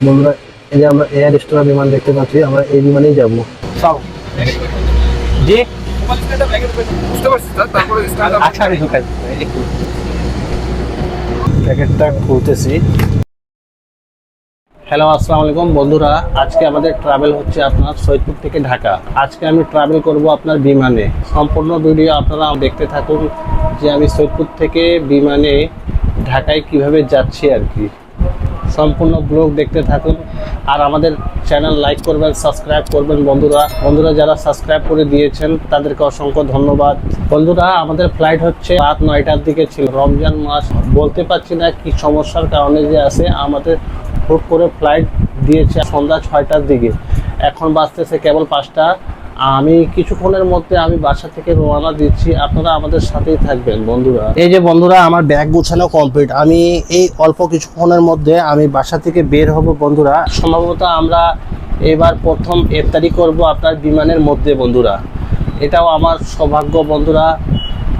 বন্ধুরা এই যে আমরা এয়ার স্টোর বিমান দেখতে পাচ্ছি আমরা এই বিমানেই যাব। জি? আচ্ছা প্যাকেটটা খুলতেছি। হ্যালো আসসালামু আলাইকুম বন্ধুরা। আজকে আমাদের ট্রাভেল হচ্ছে আপনার সৈয়দপুর থেকে ঢাকা। আজকে আমি ট্রাভেল করব আপনার বিমানে। সম্পূর্ণ ভিডিও আপনারা দেখতে থাকুন যে আমি সৈয়দপুর থেকে বিমানে ঢাকায় কীভাবে যাচ্ছি আর কি। সম্পূর্ণ ব্লগ দেখতে থাকুন। আর আমাদের চ্যানেল লাইক করবেন, সাবস্ক্রাইব করবেন বন্ধুরা। বন্ধুরা যারা সাবস্ক্রাইব করে দিয়েছেন, তাদেরকে অসংখ্য ধন্যবাদ। বন্ধুরা, আমাদের ফ্লাইট হচ্ছে রাত নয়টার দিকে ছিল। রমজান মাস, বলতে পারছি না কি সমস্যার কারণে যে আছে। আমাদের হুট করে ফ্লাইট দিয়েছে সন্ধ্যা ছয়টার দিকে। এখন বাজতেছে কেবল পাঁচটা। আমি কিছুক্ষণের মধ্যে আমি বাসা থেকে রওনা দিচ্ছি। আপনারা আমাদের সাথেই থাকবেন, বন্ধুরা। এই যে বন্ধুরা, আমার ব্যাগ গুছানো কমপ্লিট আমি এই অল্প কিছুক্ষণের মধ্যে আমি বাসা থেকে বের হব, বন্ধুরা। সম্ভবত আমরা এবার প্রথম ইফতারি করব আপনার বিমানের মধ্যে, বন্ধুরা। এটাও আমার সৌভাগ্য, বন্ধুরা।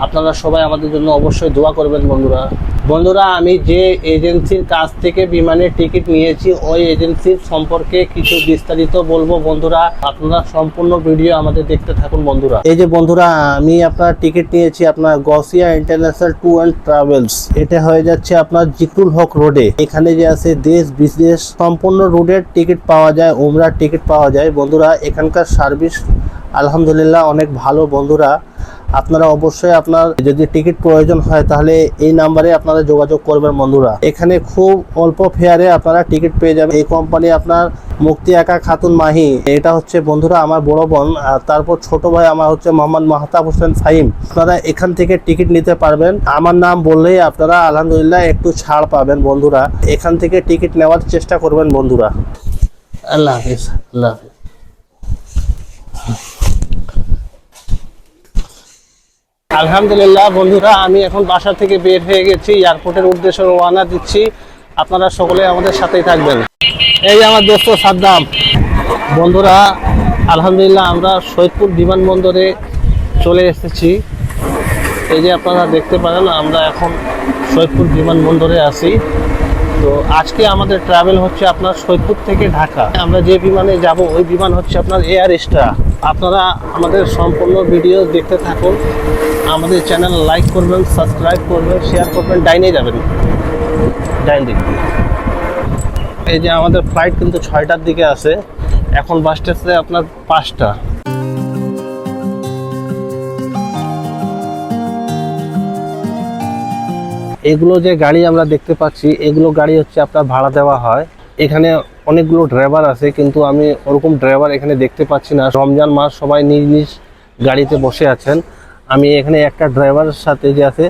আপনারা সবাই আমাদের জন্য অবশ্যই দোয়া করবেন, বন্ধুরা। বন্ধুরা, আমি যে এজেন্সির কাছ থেকে বিমানের টিকিট নিয়েছি, ওই এজেন্সির সম্পর্কে কিছু বিস্তারিত বলব, বন্ধুরা। আপনারা সম্পূর্ণ ভিডিও আমাদের দেখতে থাকুন, বন্ধুরা। এই যে, বন্ধুরা, আমি আপনার টিকিট নিয়েছি আপনার Gausia international tour and travels. এটা হয়ে যাচ্ছে আপনার জিকুল হক রোডে। এখানে যে আছে দেশ, বিদেশ, সম্পূর্ণ রোডের টিকিট পাওয়া যায় ওমরার টিকিট পাওয়া যায়। বন্ধুরা, এখানকার সার্ভিস আলহামদুলিল্লাহ অনেক ভালো, বন্ধুরা। আপনারা অবশ্যই আপনার যদি টিকিট প্রয়োজন হয়, তাহলে এই নাম্বারে আপনারা যোগাযোগ করবেন বন্ধুরা। এখানে খুব অল্প ফেয়ারে আপনারা টিকিট পেয়ে যাবেন। এই কোম্পানি আপনার মুক্তি একা খাতুন মাহি। এটা হচ্ছে বন্ধুরা আমার বড় বোন, আর তারপর ছোট ভাই আমার হচ্ছে মোহাম্মদ মাহতাব হোসেন ফাহিম আপনারা এখান থেকে টিকিট নিতে পারবেন। আমার নাম বললেই আপনারা আলহামদুলিল্লাহ একটু ছাড় পাবেন বন্ধুরা। এখান থেকে টিকিট নেওয়ার চেষ্টা করবেন বন্ধুরা। আল্লাহ হাফিজ আল্লাহ হাফিজ। আলহামদুলিল্লাহ, বন্ধুরা, আমি এখন বাসা থেকে বের হয়ে গেছি। এয়ারপোর্টের উদ্দেশ্যে রওনা দিচ্ছি। আপনারা সকলে আমাদের সাথেই থাকবেন। এই আমার দোস্ত সাদ্দাম। বন্ধুরা, আলহামদুলিল্লাহ, আমরা সৈয়দপুর বিমানবন্দরে চলে এসেছি। এই যে আপনারা দেখতে পারেন, আমরা এখন সৈয়দপুর বিমানবন্দরে আছি। তো আজকে আমাদের ট্রাভেল হচ্ছে আপনার সৈয়দপুর থেকে ঢাকা। আমরা যে বিমানে যাব, ওই বিমান হচ্ছে আপনার এয়ার এক্সট্রা আপনারা আমাদের সম্পূর্ণ ভিডিও দেখতে থাকুন। আমাদের চ্যানেল লাইক করবেন সাবস্ক্রাইব করবেন শেয়ার করবেন, ডাইনে যাবেন। ডাইন দিক। এই যে আমাদের ফ্লাইট কিন্তু ছয়টার দিকে আছে। এখন বাসতেছে আপনার পাঁচটা। এগুলো যে গাড়ি আমরা দেখতে পাচ্ছি, এগুলো গাড়ি হচ্ছে আপনার ভাড়া দেওয়া হয়। এখানে অনেকগুলো ড্রাইভার আছে, কিন্তু আমি ওরকম ড্রাইভার এখানে দেখতে পাচ্ছি না। রমজান মাস সবাই নিজ নিজ গাড়িতে বসে আছেন। আমি এখানে একটা ড্রাইভারের সাথে যে আছে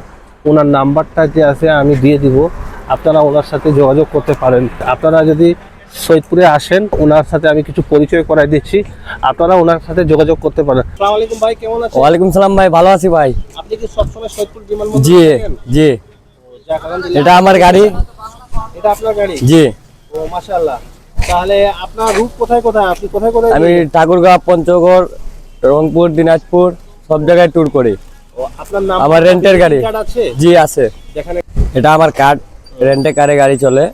ওনার নাম্বারটা যে আছে আমি দিয়ে দিব। আপনারা ওনার সাথে যোগাযোগ করতে পারেন। আপনারা যদি সৈয়দপুরে আসেন ওনার সাথে আমি কিছু পরিচয় করাই দিচ্ছি। আপনারা ওনার সাথে যোগাযোগ করতে পারেন। আসসালামু আলাইকুম ভাই কেমন আছেন? ওয়ালাইকুম সালাম ভাই ভালো আছি ভাই। আপনি কি সবসময় সৈয়দপুর জি জি। এটা আমার গাড়ি। এটা আপনার গাড়ি? জি। ও মাশাআল্লাহ। তাহলে আপনার রুট কোথায় কোথায়? আপনি কোথায় কোথায় আমি? ঠাকুরগাঁও পঞ্চগড় রংপুর দিনাজপুর। সব জায়গায় ট্যুর করি। আপনার নাম আমার রেন্টের গাড়ি। আছে? জি আছে। এটা আমার কার্ড রেন্টে কারে গাড়ি চলে।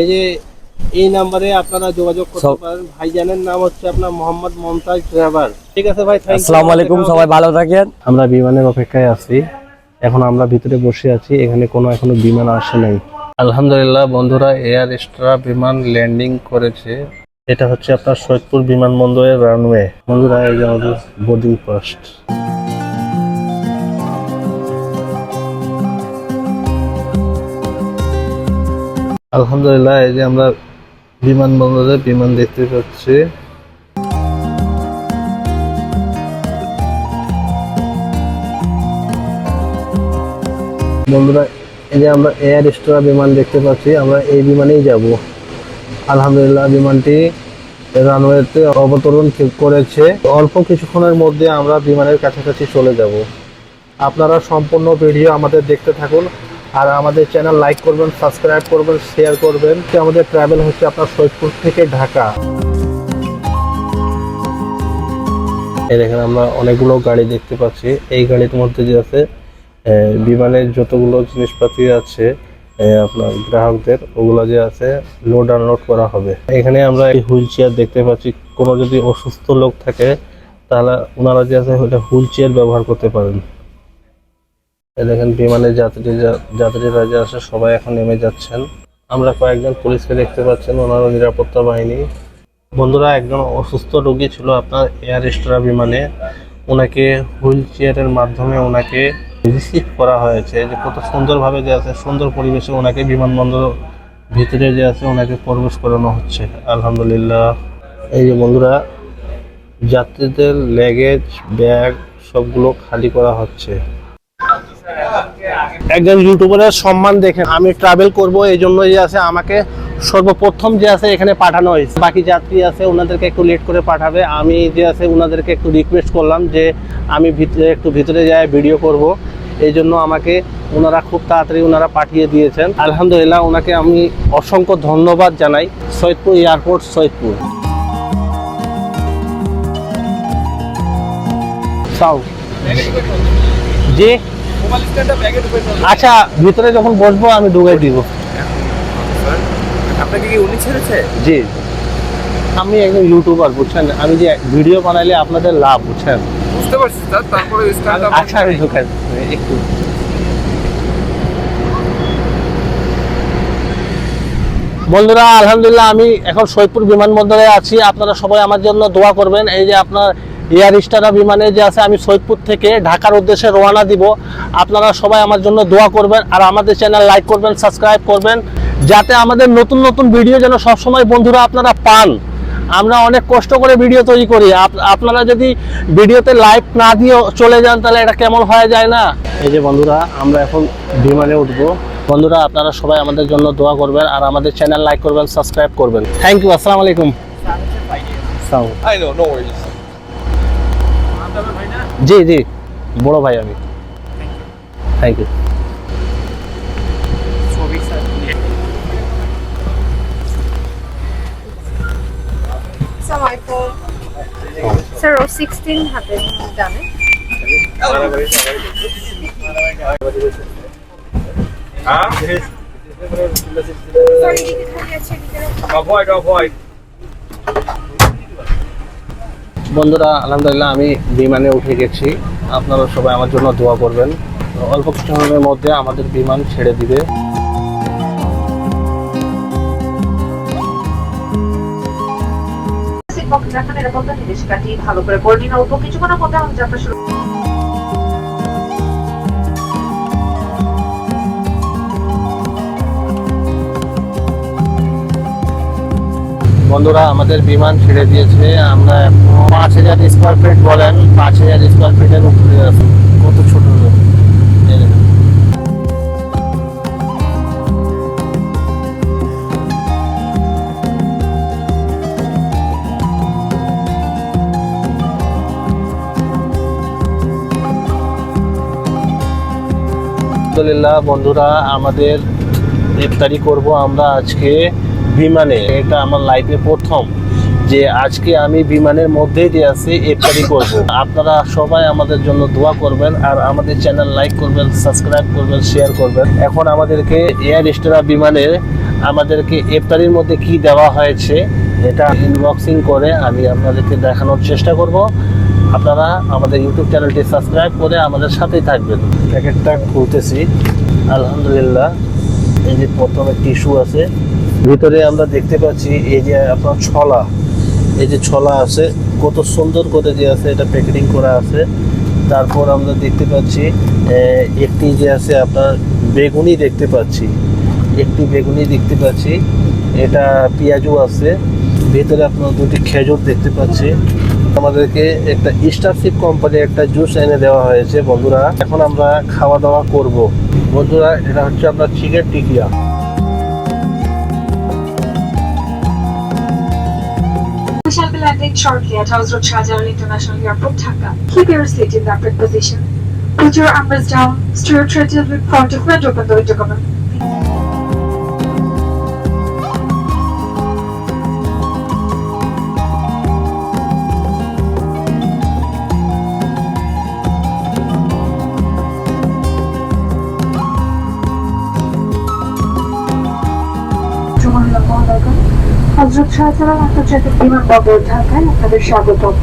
এই যে এই নাম্বারে আপনারা যোগাযোগ করতে পারেন। ভাইজানের নাম হচ্ছে আপনার মোহাম্মদ মমতাজ ড্রাইভার ঠিক আছে ভাই আসসালামু আলাইকুম সবাই ভালো থাকেন। আমরা বিমানের অপেক্ষায় আছি। এখন আমরা ভিতরে বসে আছি। এখানে কোনো এখনও বিমান আসে নাই। আলহামদুলিল্লাহ বন্ধুরা এয়ার এক্সট্রা বিমান ল্যান্ডিং করেছে। এটা হচ্ছে আপনার সৈয়দপুর বিমানবন্দরের রানওয়ে বন্ধুরা, এই যে আমাদের বোর্ডিং পোস্ট আলহামদুলিল্লাহ, এই যে আমরা বিমানবন্দরে বিমান দেখতে পাচ্ছি। বন্ধুরা, এই যে আমরা এয়ার এক্সট্রা বিমান দেখতে পাচ্ছি, আমরা এই বিমানেই যাব। আলহামদুলিল্লাহ, বিমানটি রানওয়েতে অবতরণ করেছে। অল্প কিছুক্ষণের মধ্যে আমরা বিমানের কাছাকাছি চলে যাব। আপনারা সম্পূর্ণ ভিডিও আমাদের দেখতে থাকুন। আর আমাদের চ্যানেল লাইক করবেন সাবস্ক্রাইব করবেন শেয়ার করবেন। আমাদের ট্রাভেল হচ্ছে আপনার সৈয়দপুর থেকে ঢাকা। এই দেখেন আমরা অনেকগুলো গাড়ি দেখতে পাচ্ছি। এই গাড়ির মধ্যে যে আছে বিমানের যতগুলো জিনিসপাতি আছে আপনার গ্রাহকদের, ওগুলো যে আছে লোড আনলোড করা হবে। এখানে আমরা এই হুইল চেয়ার দেখতে পাচ্ছি, কোনো যদি অসুস্থ লোক থাকে, তাহলে ওনারা যে আছে হুইল চেয়ার ব্যবহার করতে পারেন। দেখেন, বিমানের যাত্রী যাত্রীরা যে আছে, সবাই এখন নেমে যাচ্ছেন। আমরা কয়েকজন পুলিশকে দেখতে পাচ্ছেন ওনারা নিরাপত্তা বাহিনী। বন্ধুরা, একজন অসুস্থ রোগী ছিল আপনার এয়ার এক্সট্রা বিমানে। ওনাকে হুইল চেয়ারের মাধ্যমে ওনাকে রিসিভ করা হয়েছে যে কত সুন্দরভাবে যে আছে, সুন্দর পরিবেশে ওনাকে বিমানবন্দর ভিতরে যে আছে, ওনাকে প্রবেশ করানো হচ্ছে। আলহামদুলিল্লাহ। এই যে বন্ধুরা, যাত্রীদের লেগেজ ব্যাগ সবগুলো খালি করা হচ্ছে। একজন ইউটিউবারের সম্মান দেখেন, আমি ট্রাভেল করব, এই জন্য যে আছে, আমাকে সর্বপ্রথম যে আছে এখানে পাঠানো হয়েছে। বাকি যাত্রী আছে, ওনাদেরকে একটু লেট করে পাঠাবে। আমি যে আছে, ওনাদেরকে একটু রিকোয়েস্ট করলাম যে আমি ভিতরে, একটু ভিতরে যাই ভিডিও করব। এই জন্য আমাকে ওনারা খুব তাড়াতাড়ি ওনারা পাঠিয়ে দিয়েছেন। আলহামদুলিল্লাহ ওনাকে আমি অসংখ্য ধন্যবাদ জানাই। সৈয়দপুর এয়ারপোর্ট সৈয়দপুর। সাউ। আচ্ছা ভিতরে যখন বসবো আমি ঢুকাই দিব। আপনাকে কি উনি ছেড়েছে? জি। আমি একজন ইউটিউবার বুঝছেন? আমি যে ভিডিও বানাইলে আপনাদের লাভ বুঝছেন? বুঝতে তারপরে স্ট্যান্ডটা আচ্ছা আমি একটু। বন্ধুরা, আলহামদুলিল্লাহ, আমি এখন সৈয়দপুর বিমানবন্দরে আছি। আপনারা সবাই আমার জন্য দোয়া করবেন। এই যে আপনার এয়ার স্টারা বিমানে যে আছে, আমি সৈয়দপুর থেকে ঢাকার উদ্দেশ্যে রওনা দিব। আপনারা সবাই আমার জন্য দোয়া করবেন আর আমাদের চ্যানেল লাইক করবেন সাবস্ক্রাইব করবেন, যাতে আমাদের নতুন নতুন ভিডিও যেন সবসময় বন্ধুরা আপনারা পান। আমরা অনেক কষ্ট করে ভিডিও তৈরি করি। আপ- আপনারা যদি ভিডিওতে লাইভ না দিয়ে চলে যান তাহলে এটা কেমন হয়ে যায় না? এই যে বন্ধুরা আমরা এখন বিমানে উঠবো। বন্ধুরা আপনারা সবাই আমাদের জন্য দোয়া করবেন আর আমাদের চ্যানেল লাইক করবেন সাবস্ক্রাইব করবেন। থ্যাংক ইউ আসসালামু আলাইকুম। জি জি বড় ভাই আমি। থ্যাংক ইউ অ্যাভয়েড বন্ধুরা আলহামদুলিল্লাহ আমি বিমানে উঠে গেছি। আপনারা সবাই আমার জন্য দোয়া করবেন। অল্প কিছু সময়ের মধ্যে আমাদের বিমান ছেড়ে দিবে। রাখার নিরাপত্তা ভালো করে অল্প কিছুক্ষণের মধ্যে আমাদের যাত্রা শুরু বন্ধুরা, আমাদের বিমান ছেড়ে দিয়েছে। আমরা পাঁচ হাজার স্কোয়ার ফিট বলেন, পাঁচ হাজার স্কোয়ার ফিটের। কত ছোট? আলহামদুলিল্লাহ, বন্ধুরা, আমাদের ইফতারি করব আমরা আজকে বিমানে। এটা আমার লাইফে প্রথম যে আজকে আমি বিমানের মধ্যেই যে আছি ইফতারি করব। আপনারা সবাই আমাদের জন্য দোয়া করবেন আর আমাদের চ্যানেল লাইক করবেন সাবস্ক্রাইব করবেন শেয়ার করবেন। এখন আমাদেরকে এয়ার স্টারা বিমানের আমাদেরকে ইফতারির মধ্যে কি দেওয়া হয়েছে, এটা ইনবক্সিং করে আমি আপনাদেরকে দেখানোর চেষ্টা করব। আপনারা আমাদের ইউটিউব চ্যানেলটি সাবস্ক্রাইব করে আমাদের সাথেই থাকবেন। প্যাকেটটা খুলতেছি। আলহামদুলিল্লাহ, এই যে প্রথমে টিস্যু আছে, ভিতরে আমরা দেখতে পাচ্ছি এই যে আপনার ছলা। এই যে ছলা আছে, কত সুন্দর করে যে আছে, এটা প্যাকেটিং করা আছে। তারপর আমরা দেখতে পাচ্ছি একটি যে আছে আপনার বেগুনি দেখতে পাচ্ছি। একটি বেগুনি দেখতে পাচ্ছি, এটা পেঁয়াজু আছে। ভেতরে আপনার দুটি খেজুর দেখতে পাচ্ছি। আমাদেরকে একটা স্টারশিপ কোম্পানি একটা জুস এনে দেওয়া হয়েছে বন্ধুরা এখন আমরা খাওয়া দাওয়া করব বন্ধুরা এটা হচ্ছে আপনার chicken tikia shall be landing shortly at Hazrat Shah Jahan International Airport, Dhaka. Keep your seat in the upright position. Put your arms down, steer your tray till in front of and open the window cover. হজরত শাহজালাল আন্তর্জাতিক বিমানবন্দর ঢাকায় আপনাদের স্বাগতম।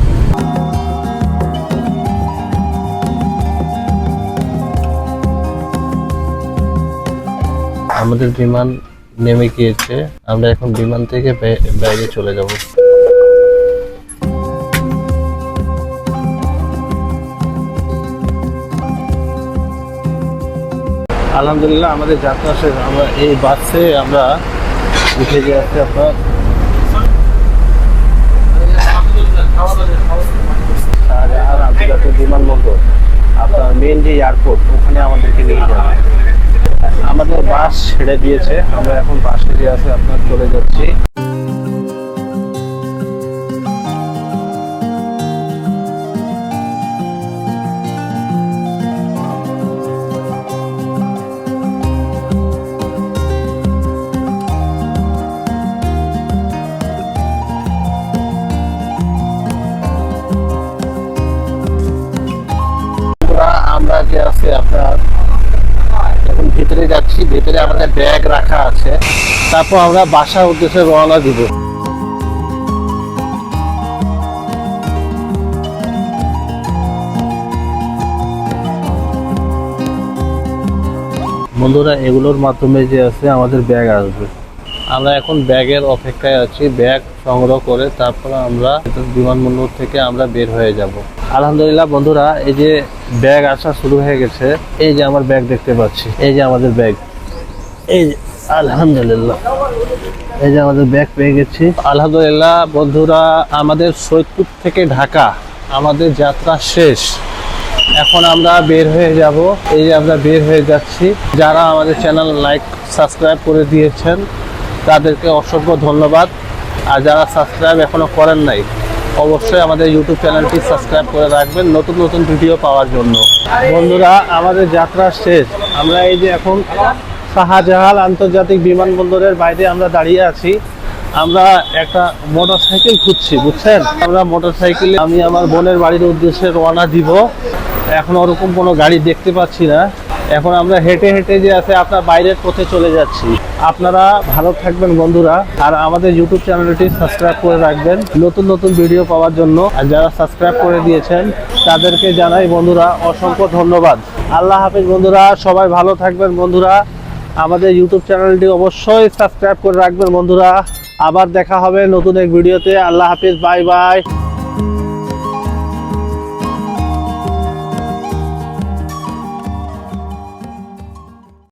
আমাদের বিমান নেমে গিয়েছে আমরা এখন বিমান থেকে বাইরে চলে যাব। আলহামদুলিল্লাহ আমাদের যাত্রা শেষ। আমরা এই বাসে আমরা উঠে যাচ্ছি আপনার আন্তর্জাতিক বিমানবন্দর। আপনার মেন যে এয়ারপোর্ট ওখানে আমাদেরকে নিয়ে যাবে। আমাদের বাস ছেড়ে দিয়েছে। আমরা এখন বাসে যে আছে, আপনার চলে যাচ্ছি। আপনার এখন ভেতরে যাচ্ছি, ভেতরে আমাদের ব্যাগ রাখা আছে। তারপর আমরা বাসার উদ্দেশ্যে রওনা দিব। বন্ধুরা, এগুলোর মাধ্যমে যে আছে, আমাদের ব্যাগ আসবে। আমরা এখন ব্যাগের অপেক্ষায় আছি। ব্যাগ সংগ্রহ করে তারপর আমরা বিমানবন্দর থেকে আমরা বের হয়ে যাব। আলহামদুলিল্লাহ বন্ধুরা, এই যে ব্যাগ আসা শুরু হয়ে গেছে। এই যে আমার ব্যাগ দেখতে পাচ্ছি। এই যে আমাদের ব্যাগ। এই আলহামদুলিল্লাহ। এই যে আমাদের ব্যাগ পেয়ে গেছি। আলহামদুলিল্লাহ বন্ধুরা, আমাদের সৈয়দপুর থেকে ঢাকা। আমাদের যাত্রা শেষ। এখন আমরা বের হয়ে যাব। এই যে আমরা বের হয়ে যাচ্ছি। যারা আমাদের চ্যানেল লাইক, সাবস্ক্রাইব করে দিয়েছেন তাদেরকে অসংখ্য ধন্যবাদ। আর যারা সাবস্ক্রাইব এখনও করেন নাই, অবশ্যই আমাদের ইউটিউব চ্যানেলটি সাবস্ক্রাইব করে রাখবেন নতুন নতুন ভিডিও পাওয়ার জন্য। বন্ধুরা, আমাদের যাত্রা শেষ। আমরা এই যে এখন শাহজাহাল আন্তর্জাতিক বিমানবন্দরের বাইরে আমরা দাঁড়িয়ে আছি। আমরা একটা মোটর সাইকেল খুঁজছি, বুঝছেন? আমরা মোটর সাইকেলে আমি আমার বোনের বাড়ির উদ্দেশ্যে রওনা দিব। এখন ওরকম কোনো গাড়ি দেখতে পাচ্ছি না। এখন আমরা হেঁটে হেঁটে যে আছে আপনার বাইরের পথে চলে যাচ্ছি। আপনারা ভালো থাকবেন বন্ধুরা, আর আমাদের ইউটিউব চ্যানেলটি সাবস্ক্রাইব করে রাখবেন নতুন নতুন ভিডিও পাওয়ার জন্য। আর যারা সাবস্ক্রাইব করে দিয়েছেন, তাদেরকে জানাই বন্ধুরা অসংখ্য ধন্যবাদ। আল্লাহ হাফিজ বন্ধুরা, সবাই ভালো থাকবেন বন্ধুরা। আমাদের ইউটিউব চ্যানেলটি অবশ্যই সাবস্ক্রাইব করে রাখবেন বন্ধুরা। আবার দেখা হবে নতুন এক ভিডিওতে। আল্লাহ হাফিজ, বাই বাই।